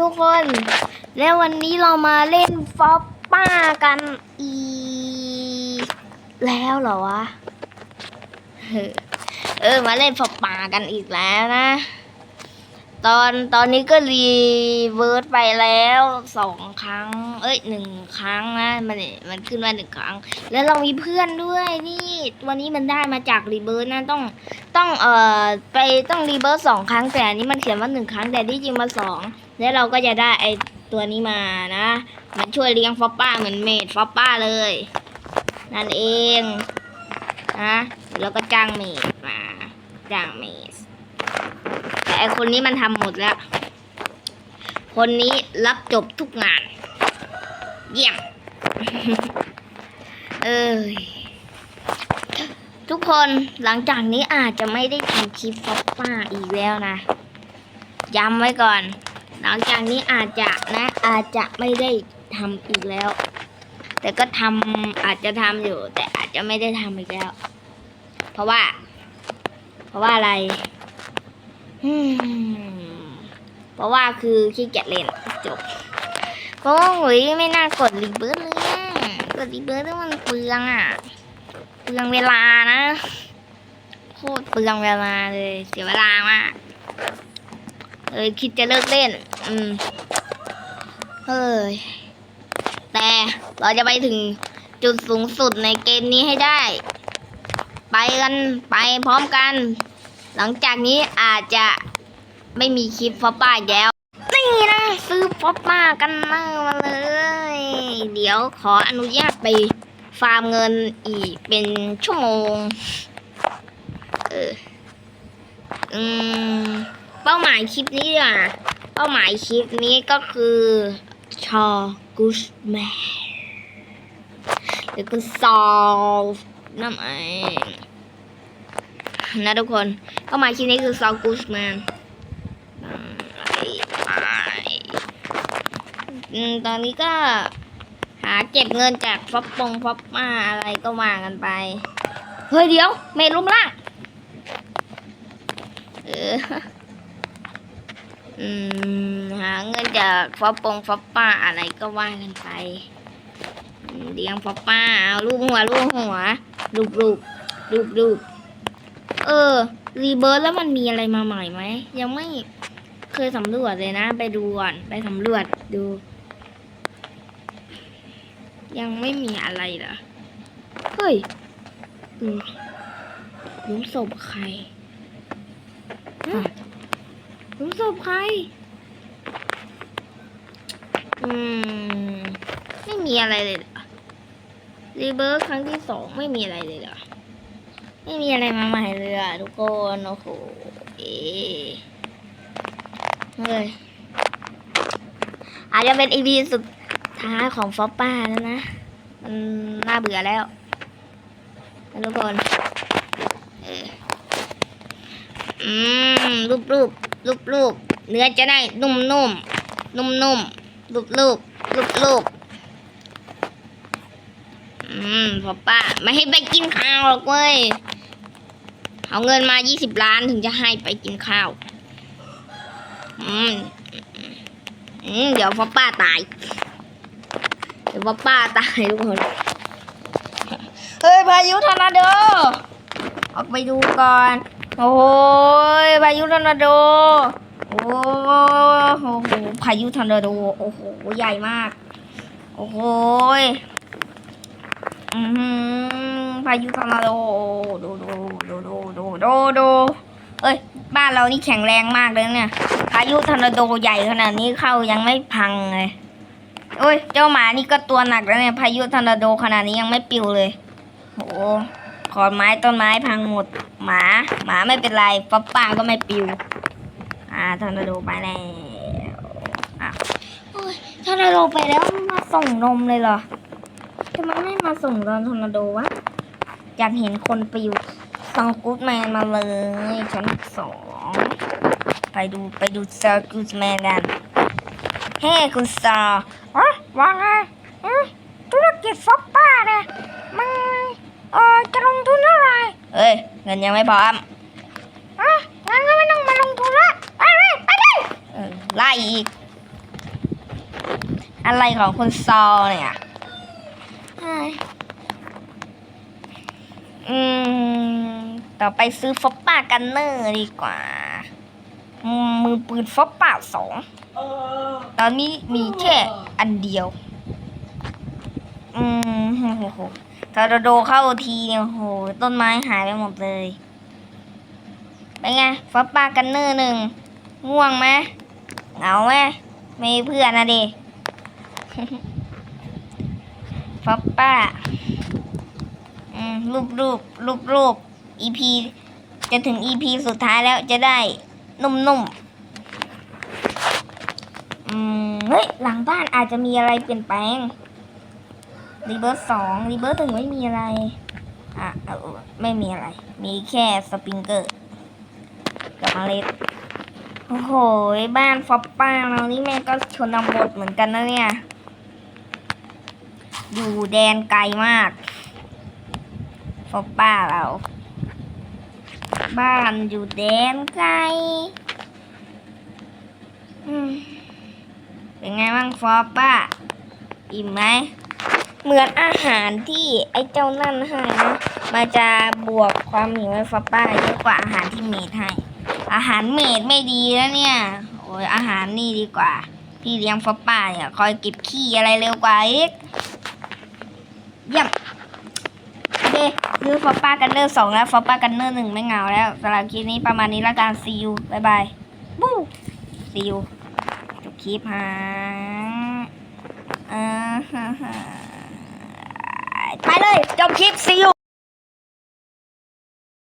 ทุกคน แล้ววันนี้เรามาเล่นฟอปป้ากันอีกแล้วเหรอวะเออเออ มาเล่นฟอปป้ากันอีกแล้วนะ ตอนตอนนี้ก็รีเวิร์สไปแล้วสองครั้ง เอ้ยหนึ่งครั้งนะมันมันขึ้นมาหนึ่งครั้ง แล้วเรามีเพื่อนด้วยนี่วันนี้มันได้มาจากรีเบิร์สนะต้องต้องเอ่อไปต้องรีเบิร์สสองครั้งแต่อันนี้มันเขียนว่าหนึ่งครั้งแต่ที่จริงมาสองแล้วเราก็จะได้ไอตัวนี้มานะ มันช่วยเลี้ยงฟอปป้าเหมือนเมดฟอปป้าเลย นั่นเองนะแล้วก็จ้างเมดมาจ้างเมด ไอคนนี้มันทำหมดแล้ว คนนี้รับจบทุกงาน เยี่ยม เอยทุกคนหลังจากนี้อาจจะไม่ได้ทำคลิปฟอปป้าอีกแล้วนะ ย้ำไว้ก่อน หลังจากนี้อาจจะนะ อาจจะไม่ได้ทำอีกแล้ว แต่ก็ทำอาจจะทำอยู่ แต่อาจจะไม่ได้ทำอีกแล้ว เพราะว่า เพราะว่าอะไร เพราะว่าคือขี้เกียจเล่นจบเพราะว่าหุยไม่น่ากดรีเบิร์ดเลยอะกดรีเบิร์ดแล้วมันเปลืองอะ เปลืองเวลานะ โคตรเปลืองเวลาเลย เสียเวลามากเอยคิดจะเลิกเล่น อืม เฮ้ย แต่เราจะไปถึงจุดสูงสุดในเกมนี้ให้ได้ ไปกัน ไปพร้อมกัน หลังจากนี้อาจจะไม่มีคลิปฟอปป้าแล้ว นี่นะซื้อฟอปป้ากันมามาเลย เดี๋ยวขออนุญาตไปฟาร์มเงินอีกเป็นชั่วโมง เออ อืม เป้าหมายคลิปนี้อะ เป้าหมายคลิปนี้ก็คือชอกุชแมนหรือก็ซอลนั่นเอง นะทุกคนเป้ามาคลิปนี้คือซอลกุชแมนตอนนี้ก็หาเก็บเงินจากฟอปปงฟอปมาอะไรก็ว่ากันไป เฮ้ยเดี๋ยว เมรุมล่างเออหาเงินจากฟอปปงฟอปป้าอะไรก็ว่ากันไปเลี้ยงฟอปป้าเอาลูกหัวลูกหัวลูบลูบลูบลูบ เออ รีเบิร์ตแล้วมันมีอะไรมาใหม่ไหม ยังไม่เคยสำรวจเลยนะ ไปดูก่อนไปสำรวจดู ยังไม่มีอะไรเหรอ เฮ้ยหลุมศพใครหลุมศพใคร อืม ไม่มีอะไรเลยเหรอรีเบิร์ครั้งที่สองไม่มีอะไรเลยเหรอ ไม่มีอะไรมาใหม่เลยอะทุกคน โอ้โห เอเฮ้ยอาจจะเป็นอีพีสุดท้ายของฟอปป้าแล้วนะ มันน่าเบื่อแล้วทุกคนเอออืมรูปรูปรูปรูปเนื้อจะได้นุ่มนุ่มนุ่มนุ่มรูปรูปรูปรูปอืมฟอปป้า ไม่ให้ไปกินข้าวหรอกเว้ย เอาเงินมายี่สิบล้านถึงจะให้ไปกินข้าว อืม อืม เดี๋ยวฟอป้าตาย เดี๋ยวฟอป้าตายทุกคน เฮ้ยพายุทอร์นาโด ออกไปดูก่อน โอ้ยพายุทอร์นาโด โอ้โหพายุทอร์นาโด โอ้โห ใหญ่มาก โอ้โหยอือหือพายุทอร์นาโด ดูดูดูดู ดูดูดูเอ้ย บ้านเรานี่แข็งแรงมากเลยเนี่ยพายุทอร์นาโดใหญ่ขนาดนี้เข้ายังไม่พังเลยโอ้ย เจ้าหมานี่ก็ตัวหนักแล้วเนี่ยพายุทอร์นาโดขนาดนี้ยังไม่ปิวเลยโหขอนไม้ต้นไม้พังหมด หมา หมาไม่เป็นไรป๊อปป้าก็ไม่ปิว อ่าทอร์นาโดไปแล้วอะโอ้ยทอร์นาโดไปแล้วมาส่งนมเลยเหรอทำไมไม่มาส่งตอนทอร์นาโดวะอยากเห็นคนปิว ซองกูดแมนมาเลยชั้นสองไปดูไปดูซอกูดแมนกันเฮ้คุณซอวะว่าไงเอ๊ะธุรกิจฟอปป้าเนี่ยมันเออจะลงทุนเท่าไหร่เอ้ยเงินยังไม่พร้อมอะงั้นก็ไม่ต้องมาลงทุนละไปเลยไปดิไล่อีก อะไรของคุณซอเนี่ยเฮ้ยอืม ต่อไปซื้อฟอปป้ากันเนอร์ดีกว่า มือปืนฟอปป้าสองตอนนี้มีแค่อันเดียว อืมโอ้โหทอร์โดเข้าทีเนี่ยโอ้โห ต้นไม้หายไปหมดเลยเป็นไงฟอปป้ากันเนอร์หนึ่งง่วงไหมเหงาไหมไม่เพื่อนนะดิฟอปป้า อืมรูปรูปรูปรูป EP จะถึง EP สุดท้ายแล้วจะได้นุ่มๆ อืม เฮ้ย หลังบ้านอาจจะมีอะไรเปลี่ยนแปลงรีเบิร์สสองรีเบิร์สถึงไม่มีอะไร อะไม่มีอะไร มีแค่สปริงเกอร์กับเมล็ดโอ้โห บ้านฟอปป้าเรานี่แม่ก็ชนบทเหมือนกันนะเนี่ย อยู่แดนไกลมากฟอปป้าเรา บ้านอยู่แดนไกลอืมเป็นไงบ้างฟอปป้าอิ่มไหม เหมือนอาหารที่ไอ้เจ้านั่นให้นะมันจะบวกความหิวให้ฟอปป้าเยอะกว่าอาหารที่เมดให้ อาหารเมดไม่ดีแล้วเนี่ย โอ้ยอาหารนี่ดีกว่าพี่เลี้ยงฟอปป้าเนี่ยคอยเก็บขี้อะไรเร็วกว่าอีกเยี่ยม เคซื้อฟอปป้ากันเนอร์สองแล้วฟอปป้ากันเนอร์หนึ่งไม่เหงาแล้วสำหรับคลิปนี้ประมาณนี้ละกันซีอูบายบายบู๊ซีอูจบคลิปฮะอ่าฮะฮะไปเลยจบคลิปซีอู